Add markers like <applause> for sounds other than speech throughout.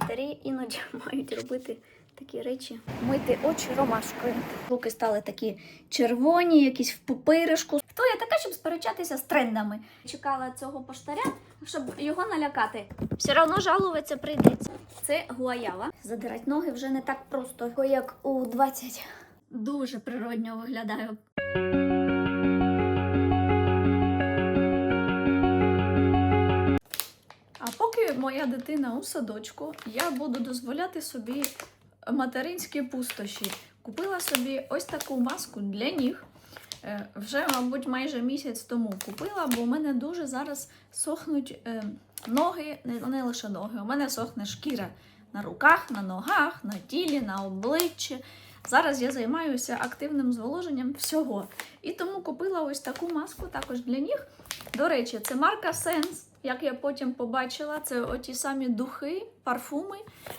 матері іноді <laughs> мають робити такі речі. Мити очі ромашкою. Руки стали такі червоні, якісь в пупиришку. Хто я така, щоб сперечатися з трендами? Чекала цього поштаря, щоб його налякати. Все одно жалуватися прийдеться. Це гуаява. Задирать ноги вже не так просто, як у 20. Дуже природньо виглядаю. Моя дитина у садочку, я буду дозволяти собі материнські пустощі. Купила собі ось таку маску для ніг. Е, Вже, мабуть, майже місяць тому купила, бо у мене дуже зараз сохнуть е, ноги, не лише ноги, у мене сохне шкіра на руках, на ногах, на тілі, на обличчі. Зараз я займаюся активним зволоженням всього. І тому купила ось таку маску також для ніг. До речі, це марка Sense. Як я потім побачила, це оті самі духи, парфуми,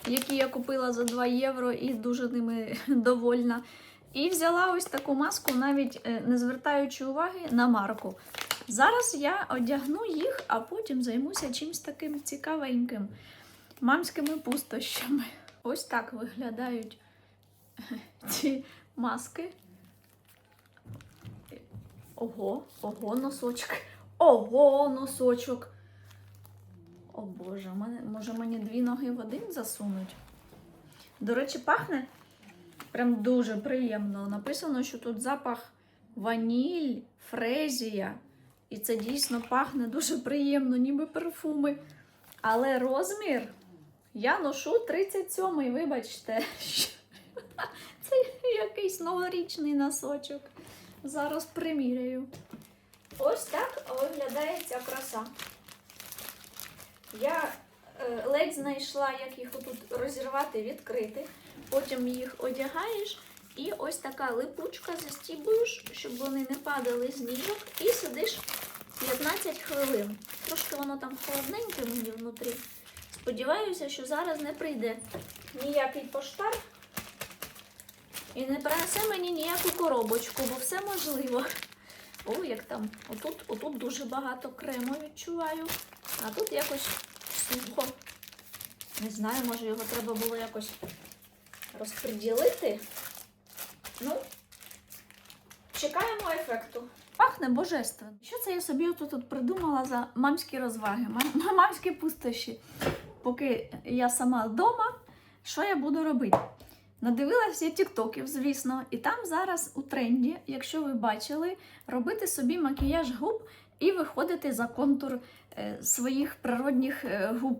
які я купила за 2 євро і дуже ними <laughs> довольна. І взяла ось таку маску, навіть е, не звертаючи уваги на марку. Зараз я одягну їх, а потім займуся чимось таким цікавеньким мамськими пустощами. Ось так виглядають <laughs> ці маски. Ого, ого, носочок. Ого, носочок. О Боже, може мені дві ноги в один засунуть? До речі, пахне прям дуже приємно. Написано, що тут запах ваніль, фрезія. І це дійсно пахне дуже приємно, ніби парфуми. Але розмір я ношу 37-й, вибачте. <laughs> Це якийсь новорічний носочок. Зараз приміряю. Ось так виглядає ця краса. Я е, ледь знайшла, як їх отут розірвати, відкрити. Потім їх одягаєш і ось така липучка застібуєш, щоб вони не падали з ніжок, і сидиш 15 хвилин. Трошки воно там холодненьке мені внутрі. Сподіваюся, що зараз не прийде ніякий поштар і не принесе мені ніяку коробочку, бо все можливо. О, як там, отут, отут дуже багато крему відчуваю, а тут якось сухо. Не знаю, може його треба було якось розподілити. Ну, чекаємо ефекту. Пахне божественно. Що це я собі тут от придумала за мамські розваги, мам- мамські пустощі? Поки я сама вдома, що я буду робити? Надивилася тіктоків, звісно, і там зараз у тренді, якщо ви бачили, робити собі макіяж губ і виходити за контур е, своїх природних е, губ.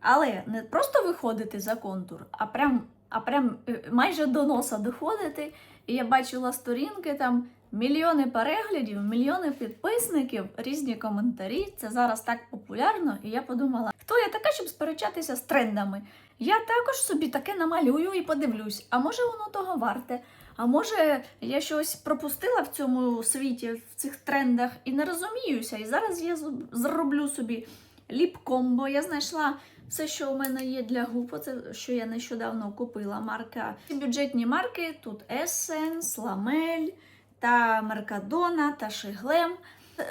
Але не просто виходити за контур, а прям, а прям е, майже до носа доходити. І я бачила сторінки там мільйони переглядів, мільйони підписників, різні коментарі. Це зараз так популярно. І я подумала, хто я така, щоб сперечатися з трендами? Я також собі таке намалюю і подивлюсь, а може воно того варте. А може я щось пропустила в цьому світі, в цих трендах і не розуміюся. І зараз я зроблю собі ліп-комбо. Я знайшла все, що у мене є для губ. Оце що я нещодавно купила. Марка. Ці бюджетні марки тут Essence, Ламель та Меркадона та Шиглем.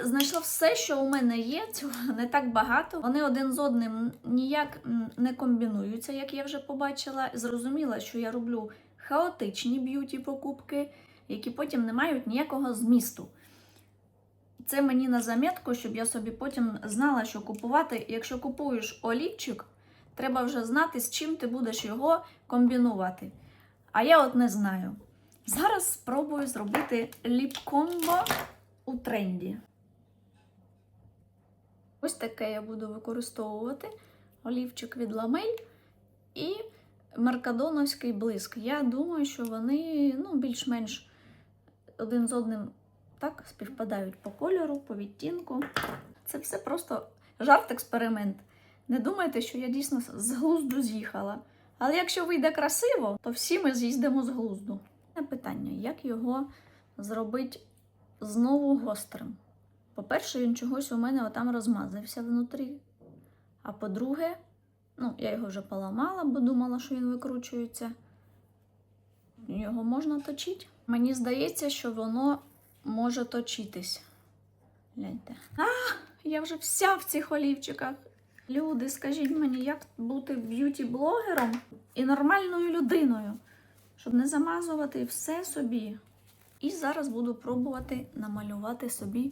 Знайшла все, що у мене є, цього не так багато. Вони один з одним ніяк не комбінуються, як я вже побачила. Зрозуміла, що я роблю хаотичні б'юті покупки, які потім не мають ніякого змісту. Це мені на замітку, щоб я собі потім знала, що купувати. Якщо купуєш олівчик, треба вже знати, з чим ти будеш його комбінувати. А я от не знаю. Зараз спробую зробити ліп-комбо у тренді. Ось таке я буду використовувати. Олівчик від ламель і меркадоновський блиск. Я думаю, що вони ну, більш-менш один з одним так співпадають по кольору, по відтінку. Це все просто жарт-експеримент. Не думайте, що я дійсно з глузду з'їхала. Але якщо вийде красиво, то всі ми з'їздимо з глузду. Питання, як його зробити знову гострим? По-перше, він чогось у мене отам розмазався внутрі. А по-друге, ну, я його вже поламала, бо думала, що він викручується. Його можна точити. Мені здається, що воно може точитись. Гляньте. А, я вже вся в цих олівчиках. Люди, скажіть мені, як бути б'юті-блогером і нормальною людиною, щоб не замазувати все собі. І зараз буду пробувати намалювати собі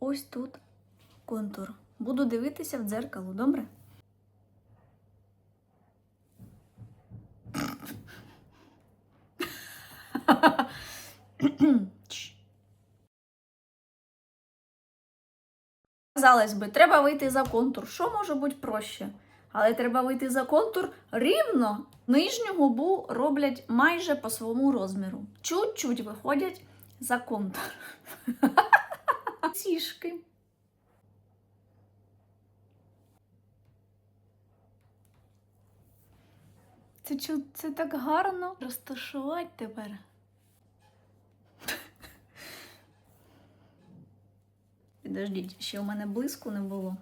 ось тут контур. Буду дивитися в дзеркало, добре? Казалось би, треба вийти за контур. Що може бути проще? Але треба вийти за контур рівно. Нижню губу роблять майже по своєму розміру. Чуть-чуть виходять за контур. <laughs> Сішки. Це, це так гарно розташувати тепер. Підождіть, ще у мене блиску не було.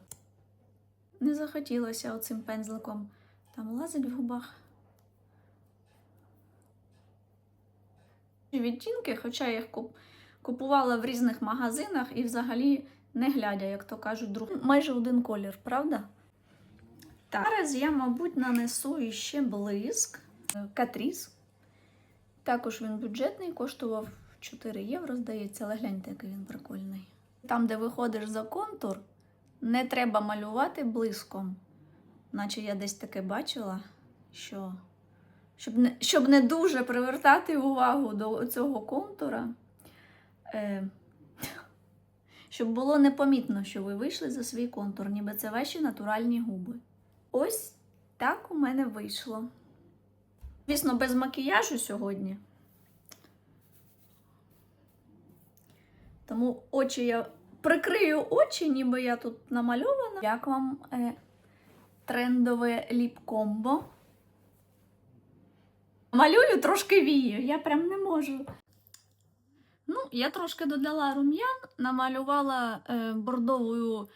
Не захотілося оцим пензликом там лазить в губах. Відтінки, хоча я їх купувала в різних магазинах і взагалі не глядя, як то кажуть, друг. Майже один колір, правда? Так. Зараз я, мабуть, нанесу іще блиск е, Катріс. Також він бюджетний, коштував 4 євро, здається, але гляньте, який він прикольний. Там, де виходиш за контур, не треба малювати блиском. Наче я десь таке бачила, що щоб не, щоб не дуже привертати увагу до цього контура, е, <laughs> щоб було непомітно, що ви вийшли за свій контур, ніби це ваші натуральні губи. Ось так у мене вийшло. Звісно, без макіяжу сьогодні. Тому очі я прикрию очі, ніби я тут намальована. Як вам е, трендове ліп-комбо? Малюю трошки вію, я прям не можу. Ну, я трошки додала рум'ян, намалювала е, бордовою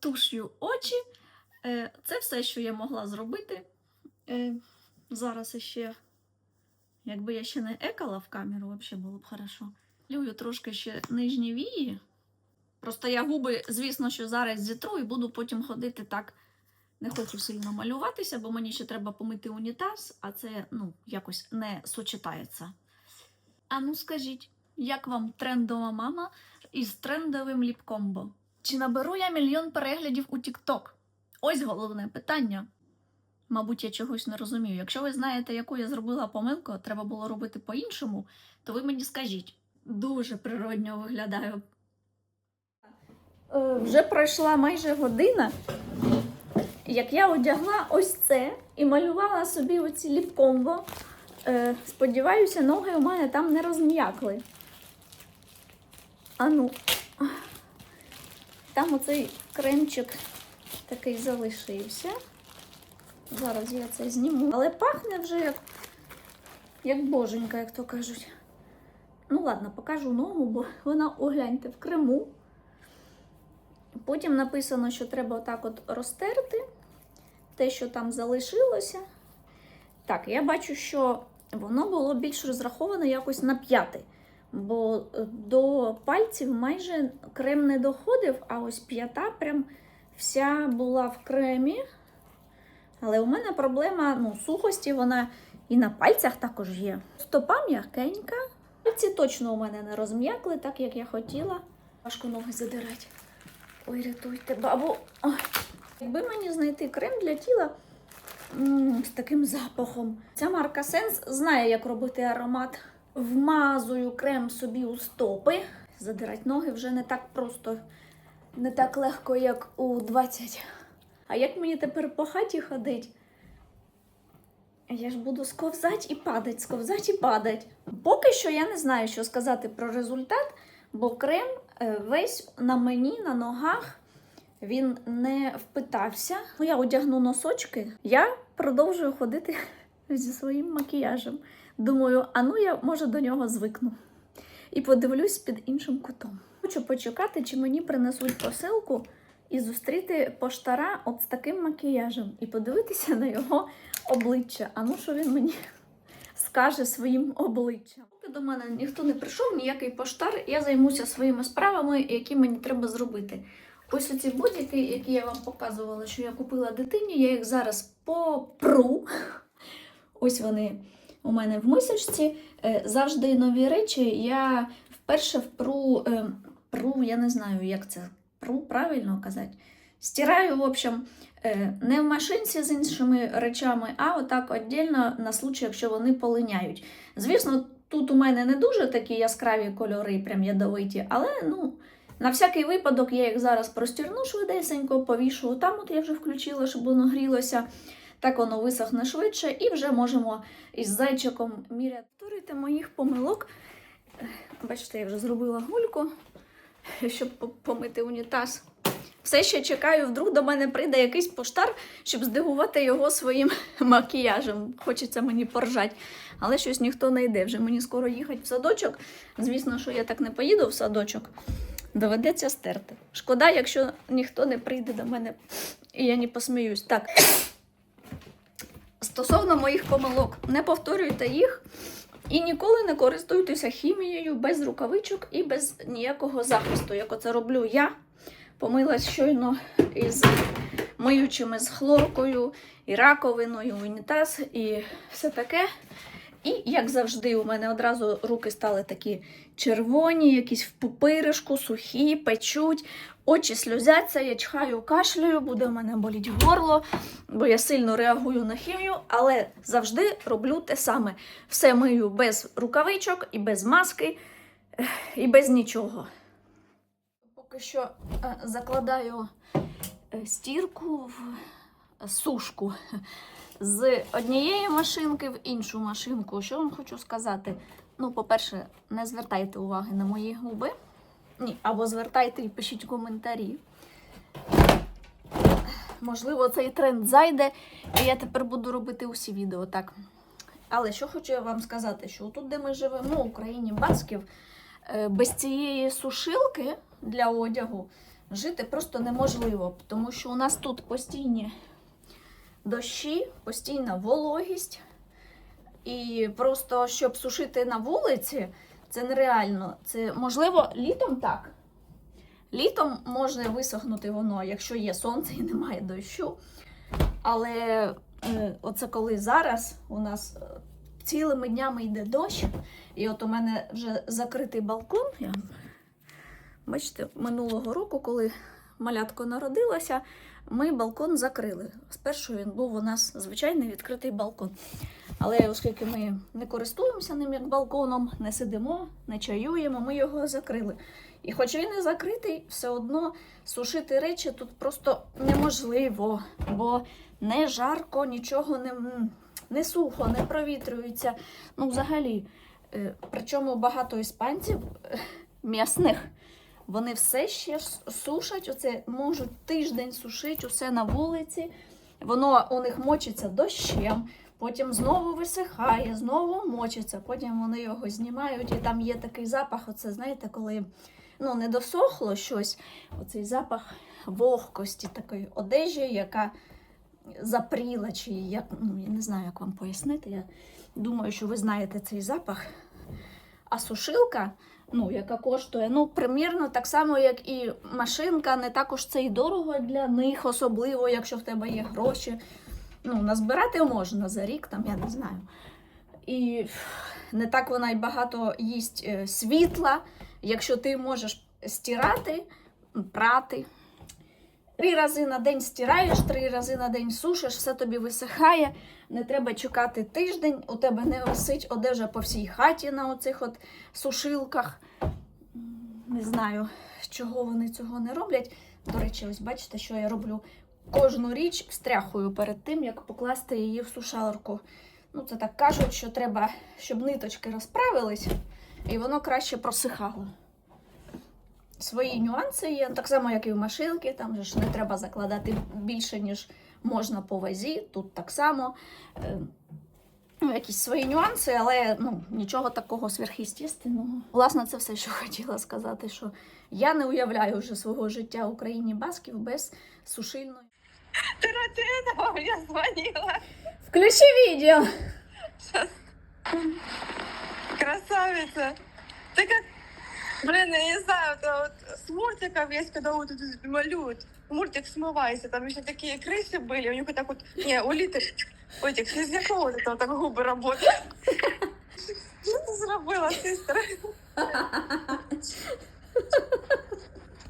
туш'ю очі. Е, це все, що я могла зробити. Е, зараз ще, якби я ще не екала в камеру, взагалі було б хорошо. Малюю трошки ще нижні вії. Просто я губи, звісно, що зараз зітру і буду потім ходити так. Не хочу сильно малюватися, бо мені ще треба помити унітаз, а це ну, якось не сочетається. А ну скажіть, як вам трендова мама із трендовим ліпкомбо? Чи наберу я мільйон переглядів у TikTok? Ось головне питання. Мабуть, я чогось не розумію. Якщо ви знаєте, яку я зробила помилку, треба було робити по-іншому, то ви мені скажіть. Дуже природньо виглядаю. Е, Вже пройшла майже година, як я одягла ось це і малювала собі оці ліпкомбо. Е, Сподіваюся, ноги у мене там не розм'якли. А ну, там оцей кремчик такий залишився. Зараз я це зніму. Але пахне вже як, як боженька, як то кажуть. Ну, ладно, покажу ногу, бо вона, огляньте, в Криму. Потім написано, що треба отак от розтерти те, що там залишилося. Так, я бачу, що воно було більш розраховане якось на п'яти. Бо е, до пальців майже крем не доходив, а ось п'ята прям вся була в кремі. Але у мене проблема ну, сухості, вона і на пальцях також є. Стопа м'якенька. Пальці точно у мене не розм'якли, так як я хотіла. Важко ноги задирати. Ой, рятуйте, бабу. Ой. Якби мені знайти крем для тіла м, з таким запахом. Ця марка Sense знає, як робити аромат. Вмазую крем собі у стопи. Задирати ноги вже не так просто, не так легко, як у 20. А як мені тепер по хаті ходить? Я ж буду сковзати і падать, сковзати і падать. Поки що я не знаю, що сказати про результат, бо крем весь на мені, на ногах, він не впитався. Ну, я одягну носочки, я продовжую ходити <laughs> зі своїм макіяжем. Думаю, а ну я може до нього звикну. І подивлюсь під іншим кутом. Хочу почекати, чи мені принесуть посилку і зустріти поштара от з таким макіяжем і подивитися на його обличчя. А ну що він мені скаже своїм обличчям. Поки до мене ніхто не прийшов, ніякий поштар, я займуся своїми справами, які мені треба зробити. Ось оці бодіки, які я вам показувала, що я купила дитині, я їх зараз попру. Ось вони у мене в мисочці. Е, Завжди нові речі. Я вперше впру, е, пру, я не знаю, як це пру, правильно казати. Стираю, в общем, не в машинці з іншими речами, а отак віддільно на случай, якщо вони полиняють. Звісно, тут у мене не дуже такі яскраві кольори, прям ядовиті, але ну. На всякий випадок я їх зараз простірну швидесенько, повішу. Там от я вже включила, щоб воно грілося. Так воно висохне швидше, і вже можемо із зайчиком міряти. Моїх помилок. Бачите, я вже зробила гульку, щоб помити унітаз. Все ще чекаю, вдруг до мене прийде якийсь поштар, щоб здивувати його своїм <laughs> макіяжем. Хочеться мені поржати. Але щось ніхто не йде. Вже мені скоро їхати в садочок. Звісно, що я так не поїду в садочок. Доведеться стерти. Шкода, якщо ніхто не прийде до мене і я не посміюсь. Так. Стосовно моїх помилок, не повторюйте їх і ніколи не користуйтеся хімією без рукавичок і без ніякого захисту, як оце роблю я. Помилась щойно із миючими з хлоркою, і раковиною, унітаз, і все таке. І, як завжди, у мене одразу руки стали такі червоні, якісь в пупиришку, сухі, печуть, очі сльозяться, я чхаю, кашляю, буде в мене боліть горло, бо я сильно реагую на хімію, але завжди роблю те саме. Все мию без рукавичок і без маски, і без нічого. Поки що е, закладаю е, стірку в сушку з однієї машинки в іншу машинку. Що вам хочу сказати? Ну, по-перше, не звертайте уваги на мої губи. Ні, або звертайте і пишіть коментарі. Можливо, цей тренд зайде, і я тепер буду робити усі відео так. Але що хочу я вам сказати, що тут, де ми живемо, в Україні Басків, е, без цієї сушилки для одягу жити просто неможливо, тому що у нас тут постійні дощі, постійна вологість. І просто щоб сушити на вулиці, це нереально. Це можливо літом так. Літом може висохнути воно, якщо є сонце і немає дощу. Але е, оце коли зараз у нас е, цілими днями йде дощ, і от у мене вже закритий балкон. Я... Бачите, минулого року, коли малятко народилося, ми балкон закрили. Спершу він був у нас звичайний відкритий балкон. Але оскільки ми не користуємося ним як балконом, не сидимо, не чаюємо, ми його закрили. І хоч він і закритий, все одно сушити речі тут просто неможливо, бо не жарко, нічого не, не сухо, не провітрюється. Ну, взагалі, Е, причому багато іспанців е, м'ясних. Вони все ще сушать, оце можуть тиждень сушити усе на вулиці. Воно у них мочиться дощем, потім знову висихає, знову мочиться, потім вони його знімають, і там є такий запах. Оце знаєте, коли ну, не досохло щось, оцей запах вогкості такої одежі, яка запріла, чи як, ну, я не знаю, як вам пояснити. Я думаю, що ви знаєте цей запах. А сушилка ну, яка коштує, ну, примірно так само, як і машинка, не також це і дорого для них, особливо, якщо в тебе є гроші. Ну, назбирати можна за рік, там, я не знаю. І не так вона й багато їсть е, світла, якщо ти можеш стирати, прати. Три рази на день стираєш, три рази на день сушиш, все тобі висихає. Не треба чекати тиждень, у тебе не висить одежа по всій хаті на оцих от сушилках. Не знаю, чого вони цього не роблять. До речі, ось бачите, що я роблю. Кожну річ встряхую перед тим, як покласти її в сушарку. Ну, це так кажуть, що треба, щоб ниточки розправились, і воно краще просихало Свої нюанси є, так само, як і в машинки, там же ж не треба закладати більше, ніж можна по вазі. Тут так само. Е, Ну, якісь свої нюанси, але ну, нічого такого сверхъестественного. Власне, це все, що <laughs> хотіла сказати, що я не уявляю вже свого життя в Україні басків без сушильної. Ты ради этого мне звонила. Включи відео! Сейчас. Красавица. Ты как... Блин, я не знаю, это вот с мультиков есть, когда вот тут малюют. Мультик смывается, там еще такие крысы были, у них так вот, не, у Литы, у этих слизняков вот это вот так губы работают. Что ты зробила, сестра?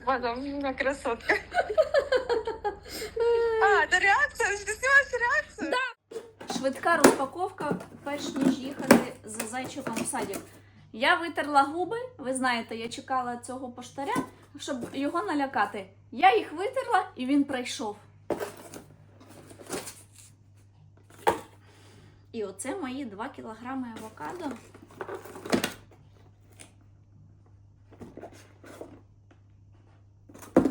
Боже, моя красотка. А, это реакция? Ты снимаешь реакцию? Швидка розпаковка, перш ніж їхати за зайчиком в садик. Я витерла губи, ви знаєте, я чекала цього поштаря, щоб його налякати. Я їх витерла і він прийшов. І оце мої 2 кілограми авокадо.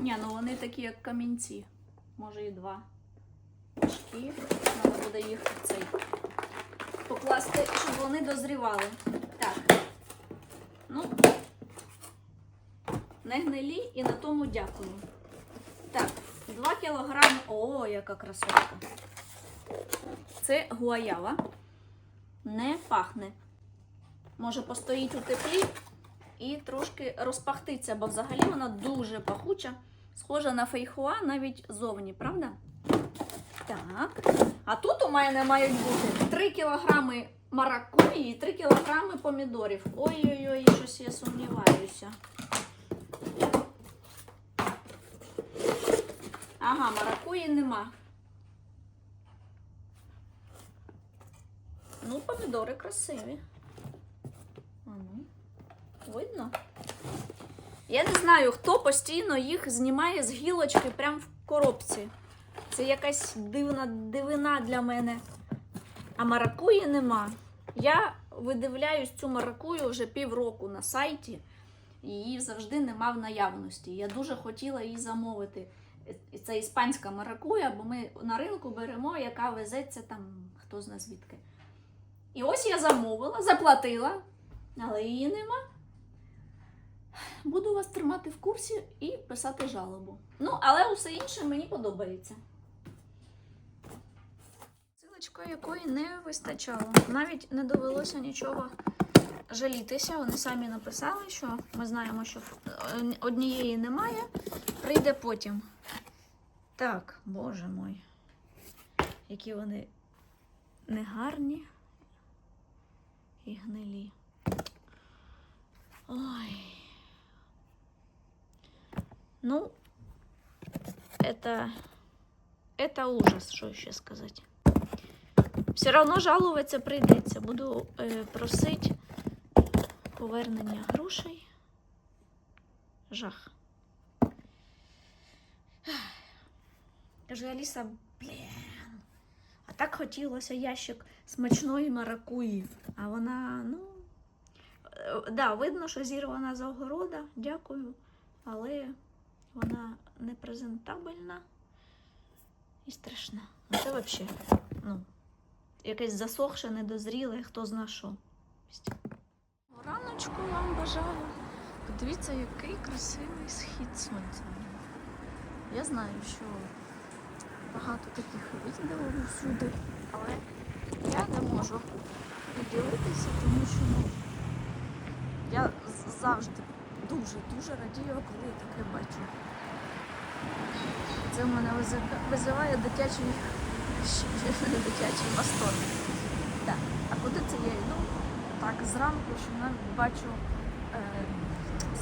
Ні, ну вони такі, як камінці. Може і два. Важкі. Треба буде їх цей покласти, щоб вони дозрівали. Ну, не гнилі і на тому дякую. Так, 2 кілограми. О, яка красотка. Це гуаява. Не пахне. Може постоїть у теплі і трошки розпахтиться, бо взагалі вона дуже пахуча, схожа на фейхоа навіть зовні, правда? Так. А тут у мене мають бути 3 кілограми маракуї і 3 кілограми помідорів. Ой-ой-ой, щось я сумніваюся. Ага, маракуї нема. Ну, помідори красиві. Видно? Я не знаю, хто постійно їх знімає з гілочки прямо в коробці. Це якась дивна дивина для мене. А маракуї нема. Я видивляюсь цю маракую вже півроку на сайті. Її завжди нема в наявності. Я дуже хотіла її замовити. Це іспанська маракуя, бо ми на ринку беремо, яка везеться там хто зна звідки. І ось я замовила, заплатила, але її нема. Буду вас тримати в курсі і писати жалобу. Ну, але усе інше мені подобається. Силочка якої не вистачало. Навіть не довелося нічого жалітися. Вони самі написали, що ми знаємо, що е, однієї немає, прийде потім. Так, боже мой, які вони негарні і гнилі. Ой. Ну, это, это ужас, що ще сказати. Все равно жалуватися прийдеться. Буду е, просити повернення грошей. Жах. Кажу, Аліса, блін. А так хотілося ящик смачної маракуї. А вона, ну. е, Да, видно, що зірвана з огорода, дякую. Але вона не презентабельна і страшна. Це взагалі, ну, якесь засохше, недозріле, хто зна що. Раночку вам бажаю. Подивіться, який красивий схід сонця. Я знаю, що багато таких відео всюди, але я не можу поділитися, тому що ну, я завжди дуже-дуже радію, коли таке бачу. Це в мене визика- визиває дитячий, <laughs> дитячий восторг. Так. А куди це я йду? Так, зранку, що навіть бачу е,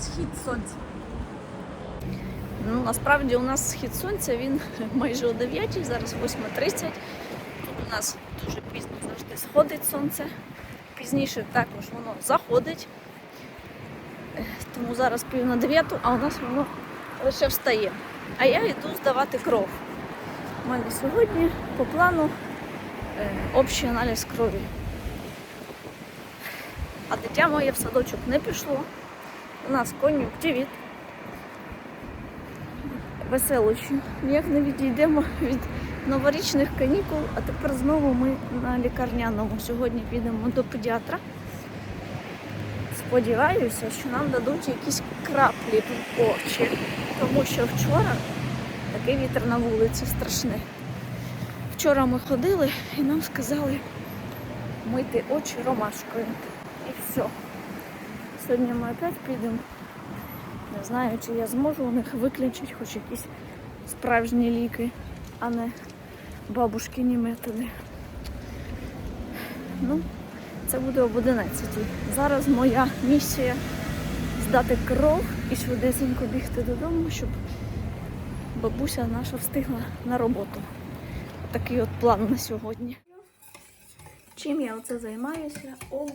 схід сонця. Ну, насправді у нас схід сонця, він <laughs> майже о 9, зараз 8.30. Тут у нас дуже пізно завжди сходить сонце. Пізніше також воно заходить. Е, Тому зараз пів на 9, а у нас воно лише встає. А я йду здавати кров. У мене сьогодні по плану е, общий аналіз крові. А дитя моє в садочок не пішло. У нас кон'юнктивіт. Веселощі. Ніяк не відійдемо від новорічних канікул, а тепер знову ми на лікарняному. Сьогодні підемо до педіатра. Сподіваюся, що нам дадуть якісь краплі в очі, тому що вчора такий вітер на вулиці страшний. Вчора ми ходили і нам сказали мити очі ромашкою. І все. Сьогодні ми опять підемо Не знаю, чи я зможу у них виключити хоч якісь справжні ліки, а не бабушкині методи. Ну, це буде об 11. Зараз моя місія здати кров і швидесенько бігти додому, щоб бабуся наша встигла на роботу. Такий от план на сьогодні. Чим я оце займаюся? Об.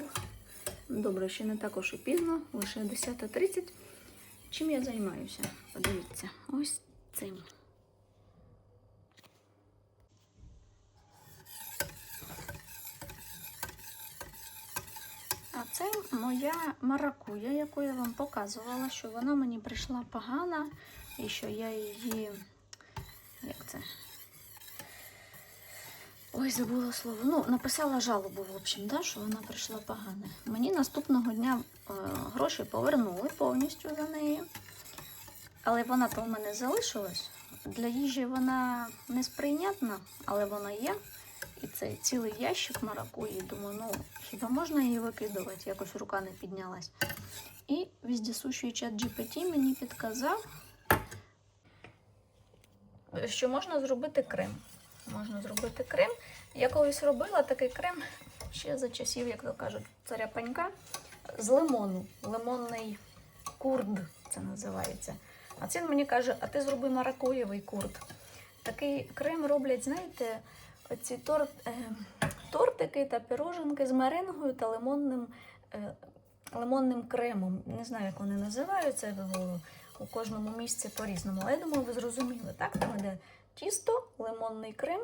Добре, ще не також і пізно, лише 10.30. Чим я займаюся? Подивіться, ось цим. А це моя маракуя, яку я вам показувала, що вона мені прийшла погана, і що я її. Як це? Ой, забула слово. Ну, написала жалобу, в общем, да, що вона прийшла погана. Мені наступного дня е, гроші повернули повністю за неї. Але вона то в мене залишилась. Для їжі вона несприйнятна, але вона є. І це цілий ящик маракуї. Думаю, ну хіба можна її викидувати? Якось рука не піднялась. І віздісущий чат GPT мені підказав, що можна зробити крем. Можна зробити крем. Я колись робила такий крем ще за часів, як то кажуть, царя панька з лимону. Лимонний курд це називається. А це мені каже, а ти зроби маракуєвий курд. Такий крем роблять, знаєте, оці торт, е, тортики та пироженки з меренгою та лимонним, е, лимонним кремом. Не знаю, як вони називаються у кожному місці по-різному. Але я думаю, ви зрозуміли, так? Там йде тісто, лимонний крем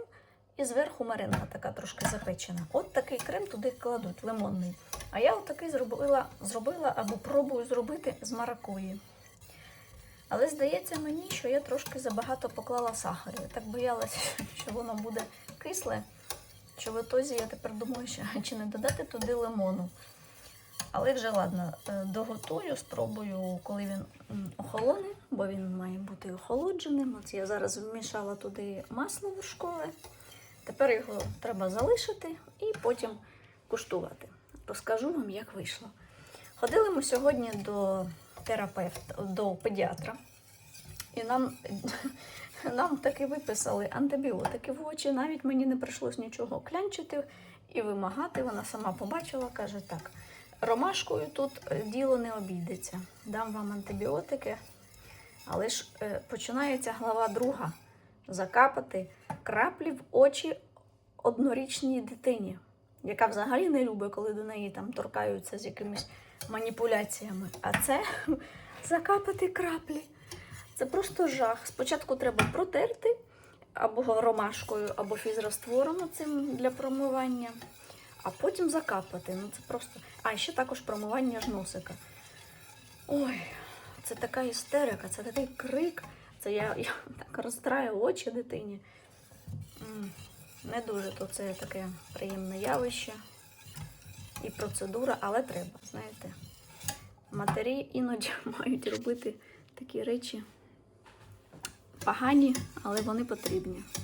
і зверху меренга така трошки запечена. От такий крем туди кладуть, лимонний. А я от такий зробила, зробила або пробую зробити з маракуї. Але здається мені, що я трошки забагато поклала сахару. Я так боялася, <laughs> що воно буде кисле, що в ітозі я тепер думаю, що чи не додати туди лимону. Але вже ладно, е, доготую, спробую, коли він охолоне, бо він має бути охолодженим. От я зараз вмішала туди масло вершкове. Тепер його треба залишити і потім куштувати. Розкажу вам, як вийшло. Ходили ми сьогодні до терапевта, до педіатра, і нам, <laughs> нам таки виписали антибіотики в очі. Навіть мені не прийшлось нічого клянчити і вимагати. Вона сама побачила, каже, так, ромашкою тут е, діло не обійдеться. Дам вам антибіотики. Але ж е, починається глава друга. Закапати краплі в очі однорічній дитині, яка взагалі не любить, коли до неї там торкаються з якимись маніпуляціями. А це <laughs> закапати краплі. Це просто жах. Спочатку треба протерти або ромашкою, або фізраствором цим для промивання, а потім закапати. Ну це просто. А ще також промивання ж носика. Ой, це така істерика, це такий крик. Це я, я так розтраю очі дитині. Не дуже то це таке приємне явище і процедура, але треба, знаєте. Матері іноді <laughs> мають робити такі речі погані, але вони потрібні.